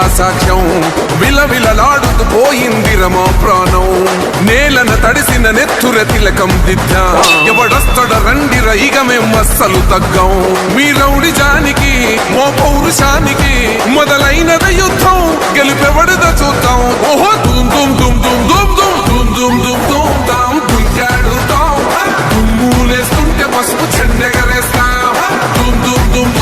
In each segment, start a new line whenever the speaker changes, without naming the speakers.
కత్తులు లేవా సాక్ష్యం విలవిలలాడుతూ పోయింది రమా ప్రాణం నేలన తడిసిన నెత్తుర తిలకం దిద్ద ఎవడొస్తడ రండి రైగ మేము అస్సలు తగ్గం మీ రౌడి జానికి మో పౌరుషానికి మొదలైనద యుద్ధం గెలుపెవడద చూద్దాం ఓహో దుమ్ దుమ్ దుమ్ దుమ్ దుమ్ దుమ్ దుమ్ దుమ్ దుమ్ దుమ్ దాం దుంకాడుతాం దుమ్ములేస్తుంటే పసుపు చెండెగరేస్తాం దుమ్ దుమ్ దుమ్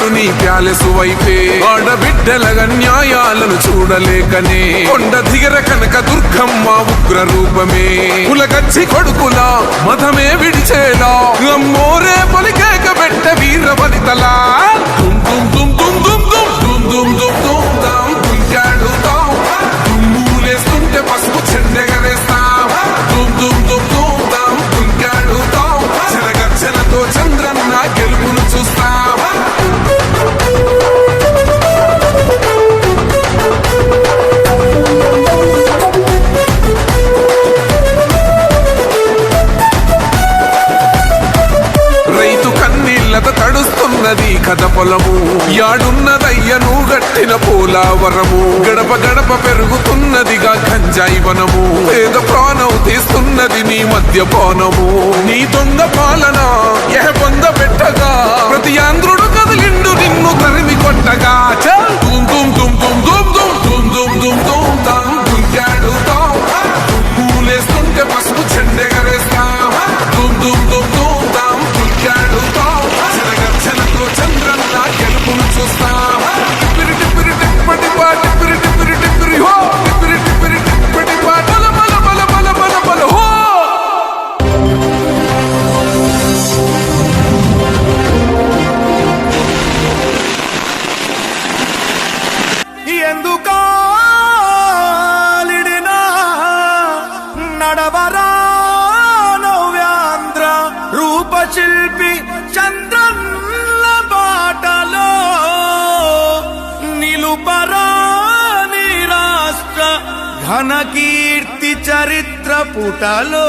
చూపుతున్నాడు నీ ప్యాలెసు వైపే ఆడబిడ్డల అన్యాయాలను చూడలేకనే కొండ దిగర కనక దుర్గమ్మ ఉగ్ర రూపమే కులగచ్చి కొడుకులా మతమే విడిచేలా అమ్మోరే పలికేక పెట్ట వీర బలితలా పసుపు దుమ్ యాడున్నదయ్యను గట్టిన పోలావరము. గడప గడప పెరుగుతున్నదిగా గంజాయి వనము. పేద ప్రాణం తీస్తున్నది నీ మద్యపానము నీ దొంగ పాలన ఎహ పొంద పెట్టగా ప్రతి ఆంధ్రుడు కదిలిండు నిన్ను తరిమి కొట్టగా. తుమ్ తుమ్ తుమ్ దుమ్ తుమ్
ఎందుకాలిడినా నడవరా నవ్యాంధ్ర రూపశిల్పి చంద్రన్న బాటలో? నిలుపరా నీ రాష్ట్ర ఘన కీర్తి చరిత్ర పుటలో?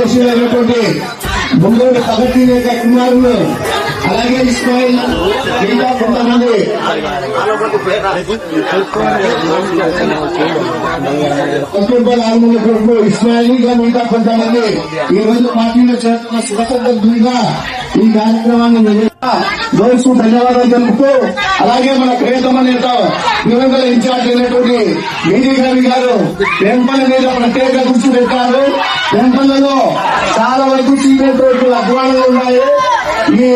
ప్రదర్శనైనటువంటి ముందూరు భగత్ యొక్క కుమారులు అలాగే ఇస్మాయిల్ ఇంకా కొంతమంది కస్తూర్బా లాల్మూల కొడుకు ఇస్మాయిల్ ఇంకా మిగతా కొంతమంది ఈ రోజు పార్టీలో చేరుతున్న శుభసందర్భంగా ఈ కార్యక్రమాన్ని నిర్వహించిన ధన్యవాదాలు తెలుపుతూ అలాగే మన ప్రియతమ నేత యువకుల ఇన్ఛార్జ్ అయినటువంటి బీజీ గారి గారు వెంపల మీద ప్రత్యేక దృష్టి పెట్టారు. వెంపలలో చాలా వరకు సిమెంట్ రోడ్లు అధ్వానాలు ఉన్నాయి. ఈ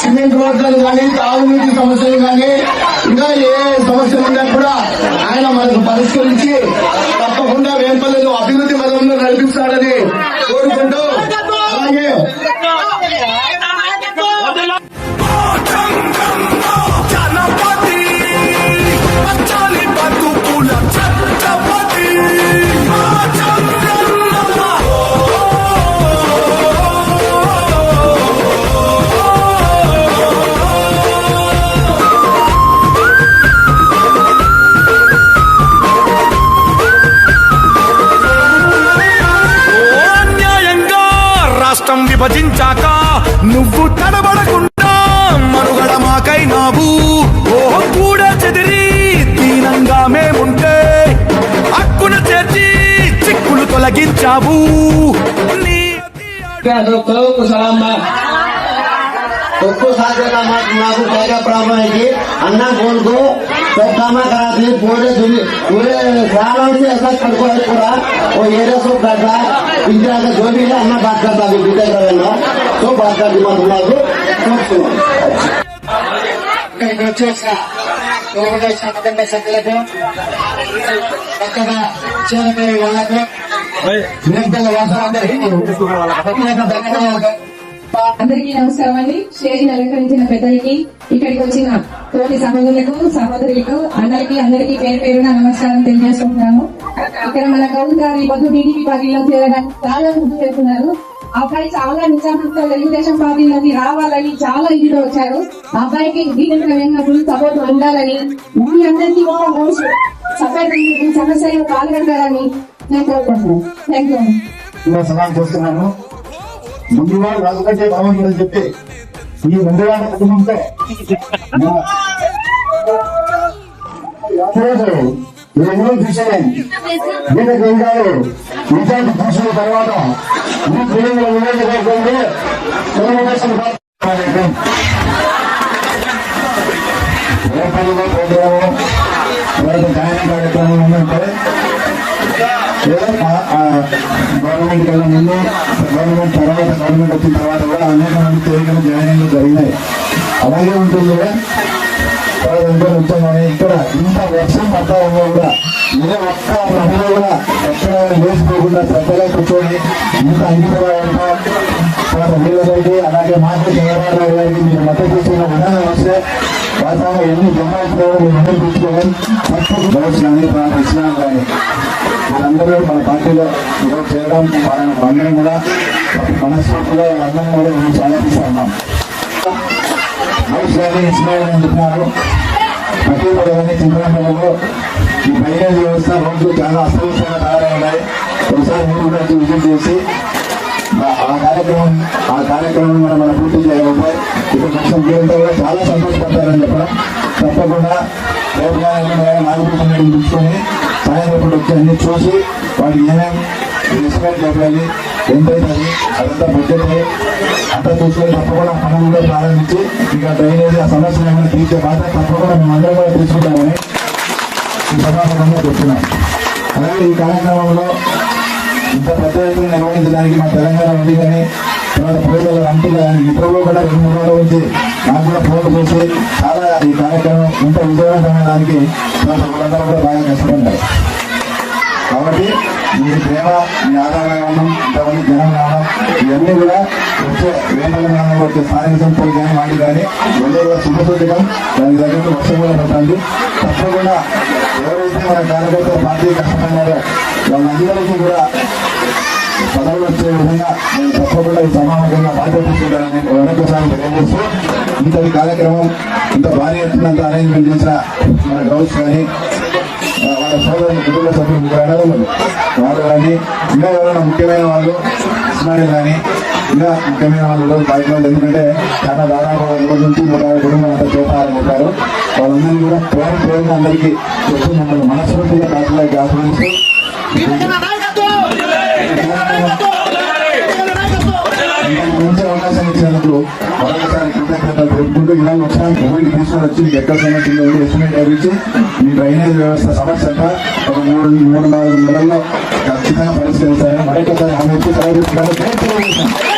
సిమెంట్ రోడ్లను కానీ తాగునీటి సమస్యలు కానీ ఇంకా ఏ
సమస్య దీనంగా మేముంటే హక్కున చేర్చి చిక్కులు తొలగించావు నీ
दोस्तों को सलाम सबको साथ का मत लागू क्या क्या प्रॉब्लम है कि अन्ना बोल को सब काम कराते हैं पूरे दुनिया पूरे सालों से ऐसा करको है पूरा वो एरिया सब करता है इंदिरा का जो भी है अन्ना बात करता है बीते करेगा तो बात करती मत लागू सब सुनो ఇక్కడికి వచ్చేసిన తెలుగుదేశం కుటుంబ సభ్యులకు చక్కగా చేరుకునే వాళ్ళకు నిరంతర వాసాలందరికీ ప్రత్యేక ధన్యవాదాలు.
అందరికీ నమస్కారం అండి. స్టేజ్ అలంకరించిన పెద్దలకి ఇక్కడికి వచ్చిన తోటి సహోదరులకు సహోదరులకు అందరికీ అందరికీ పేరు పేరున నమస్కారం తెలియజేసుకుంటున్నాను ఇక్కడ మన గౌన్ గారు ఈ పొద్దు టీడీపీ పార్టీలో చేరడానికి చాలా ముందు చేస్తున్నారు. అబ్బాయి చాలా నిజానంతో తెలుగుదేశం పార్టీలోకి రావాలని చాలా ఇదిలో వచ్చారు. అబ్బాయికి దీనికి వెళ్ళినప్పుడు సపోర్ట్ ఉండాలని మీ అందరికీ కూడా రోజు సపోర్ట్ ఈ సమస్యలు పాల్గొంటారని నేను కోరుకుంటున్నాను. థ్యాంక్ యూ
ఇలా చేస్తున్నాను. ముందువాడు రాజుకంటే బాగుంటుందని చెప్పి ఈ ముందువాడ కుటుంబంతో మా- ఈరోజు ఎన్నో చూసాను వీళ్ళ నిజాన్ని చూసిన తర్వాత ఈ పిల్లల నియోజకవర్గంలో తెలుగుదేశం పార్టీ రేపటిలో ప్రోగ్రాము తర్వాత గాయన కార్యక్రమం ఉందంటే గవర్నమెంట్ కన్నా ముందు గవర్నమెంట్ తర్వాత గవర్నమెంట్ వచ్చిన తర్వాత కూడా అనేక మంది తేలికలు జాయినింగ్ జరిగినాయి. అలాగే ఉంటుంది కూడా తర్వాత ఇంకా వచ్చాం ఇక్కడ ఇంత వర్షం పడతా ఉన్నా కూడా ఏ ఒక్క మహిళ కూడా ఎక్కడ వేసుకోకుండా శ్రద్ధగా కూర్చొని ఇంత అంకితమైన వీళ్ళకి అలాగే మాకు చంద్రబాబు గారికి మీరు మద్దతు ఇస్తున్న విధానం వస్తే వాతావరణం ఎన్ని జమాయిస్తున్నారో మీరు అందరూ చూసుకోవాలి తప్పకుండా కానీ ఇస్లాం కానీ వీళ్ళందరూ మన పార్టీలో ఈరోజు చేయడం మన అందరం కూడా మనస్ఫూర్తిగా అందరం కూడా మేము స్వాగతిస్తున్నాం హౌస్ కానీ ఇస్మాయిల్ అని చెప్పినారు ప్రతిపడ కానీ చింతనపల్లిలో ఈ డ్రైనేజ్ వ్యవస్థ రోజు చాలా అస్తవ్యస్తంగా ఉన్నాయి ఒకసారి మీరు కూడా విజిట్ చేసి ఆ కార్యక్రమం ఆ కార్యక్రమం మనం మనం పూర్తి చేయకపోతే ఇప్పుడు కొంచెం వీరంతా కూడా చాలా సంతోషపడతారని చెప్పడం. తప్పకుండా రేపు కానీ నాగపూర్ తీసుకొని సాయంత్రం వచ్చి అన్ని చూసి వాటికి ఏమేమి ఎస్టిమేట్ చెప్పాలి ఎంత అదంతా బడ్జెట్ అంతా చూసుకొని తప్పకుండా పనులు కూడా ప్రారంభించి ఇక డ్రైనేజ్ ఆ సమస్య ఏమైనా తీర్చే బాధ్యత తప్పకుండా మేము అందరం కూడా తీసుకుంటామని ఈ సభాపంగా చెప్తున్నాం అలాగే ఈ కార్యక్రమంలో ఇంత పెద్ద ఎత్తున నిర్వహించడానికి మా తెలంగాణ ఉంది కానీ తర్వాత ప్రజల అంటులు కానీ ఇతరులు కూడా రెండు మూడు రోజుల నుంచి నాకు కూడా ఫోన్లు చేసి చాలా ఈ కార్యక్రమం ఇంత విజయవంతమైన దానికి తర్వాత వాళ్ళందరూ కూడా బాగా కష్టపడ్డారు. కాబట్టి మీ ప్రేమ మీ ఆధారంగా ఇంతమంది జనం రావడం ఇవన్నీ కూడా వచ్చే వేమల వచ్చే స్థానిక సంస్థలు కానీ వాటి కానీ ఇవన్నీ కూడా శుభసూచకం దానికి తగ్గట్టు వర్షం కూడా పడుతుంది. తప్పకుండా ఎవరైతే మన కార్యకర్తల పార్టీ కష్టపడినారో వాళ్ళందరికీ కూడా పదవులు వచ్చే విధంగా నేను తప్పకుండా ఈ సమావేశంగా బాధ్యత వెనకసారి తెలియజేస్తూ ఇంతటి కార్యక్రమం ఇంత భారీ ఎత్తున అరేంజ్మెంట్ చేసిన మన గౌస్ కానీ సోదరులు కుటుంబ సభ్యులు అడగలేదు వాళ్ళు కానీ ఇంకా ఎవరైనా ముఖ్యమైన వాళ్ళు ఇస్మాయిల్ కానీ ఇంకా ముఖ్యమైన వాళ్ళు బయట వాళ్ళు ఎందుకంటే చాలా దాదాపు ఇరవై నుంచి నూట యాభై కుటుంబాలు అంతా చేస్తారని చెప్పారు వాళ్ళందరినీ కూడా పేరు పేరుగా అందరికీ చెప్పి మమ్మల్ని మనస్ఫూర్తిగా డాక్టర్లకి ఆహ్వానిస్తూ మంచి అవకాశం ఇచ్చినందుకు కృతజ్ఞతలు తెలుపుకుంటూ ఇలా ఒకసారి మొబైల్ తీసుకొని వచ్చి ఎక్కడ సమస్య ఉందో ఎస్టిమేట్ అడిగించి మీ డ్రైనేజ్ వ్యవస్థ సమస్య అంతా ఒక మూడు మూడు నాలుగు నెలల్లో ఖచ్చితంగా పరిష్కరిస్తారని మరొకసారి హామీ ఇచ్చి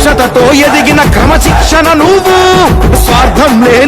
దక్షతతో ఎదిగిన క్రమశిక్షణ నువ్వు. స్వార్థం లేని